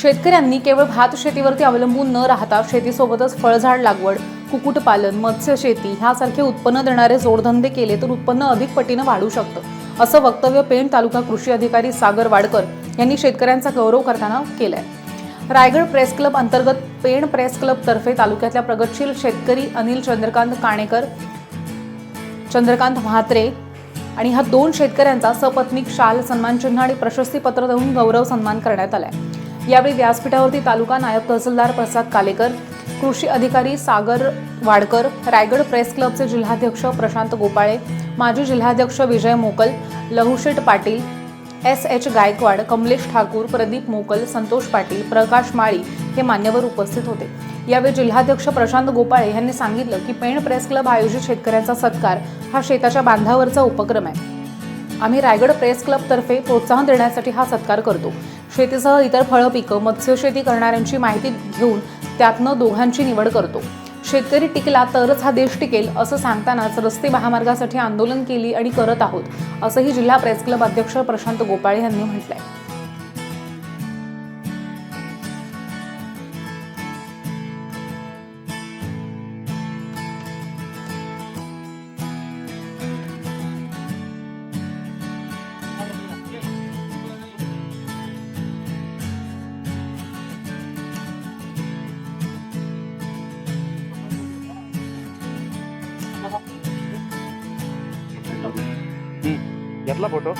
शेतकऱ्यांनी केवळ भात शेतीवरती अवलंबून न राहता शेतीसोबतच फळझाड लागवड कुक्कुटपालन मत्स्य शेती ह्यासारखे उत्पन्न देणारे जोडधंदे केले तर उत्पन्न अधिक पटीनं वाढू शकतं असं वक्तव्य पेण तालुका कृषी अधिकारी सागर वाडकर यांनी शेतकऱ्यांचा गौरव करताना केलंय. रायगड प्रेस क्लब अंतर्गत पेण प्रेस क्लबतर्फे तालुक्यातल्या प्रगतशील शेतकरी अनिल चंद्रकांत काणेकर चंद्रकांत म्हात्रे आणि ह्या दोन शेतकऱ्यांचा सपत्नीक शाल सन्मानचिन्ह आणि प्रशस्तीपत्र देऊन गौरव सन्मान करण्यात आलाय. यावेळी व्यासपीठावरती तालुका नायब तहसीलदार प्रसाद कालेकर कृषी अधिकारी सागर वाडकर रायगड प्रेस क्लबचे जिल्हाध्यक्ष प्रशांत गोपाळे माजी जिल्हाध्यक्ष विजय मोकल लहुशेठ पाटील एस एच गायकवाड कमलेश ठाकूर प्रदीप मोकल संतोष पाटील प्रकाश माळी हे मान्यवर उपस्थित होते. यावेळी जिल्हाध्यक्ष प्रशांत गोपाळे यांनी सांगितलं की पेण प्रेस क्लब आयोजित शेतकऱ्यांचा सत्कार हा शेताच्या बांधावरचा उपक्रम आहे. आम्ही रायगड प्रेस क्लबतर्फे प्रोत्साहन देण्यासाठी हा सत्कार करतो. शेतीसह इतर फळं पिकं मत्स्यशेती करणाऱ्यांची माहिती घेऊन त्यातनं दोघांची निवड करतो. शेतकरी टिकला तरच हा देश टिकेल असं सांगतानाच रस्ते महामार्गासाठी आंदोलन केली आणि करत आहोत असंही जिल्हा प्रेस क्लब अध्यक्ष प्रशांत गोपाळे यांनी म्हटलंय. ಎಲ್ಲ ಫೋಟೋ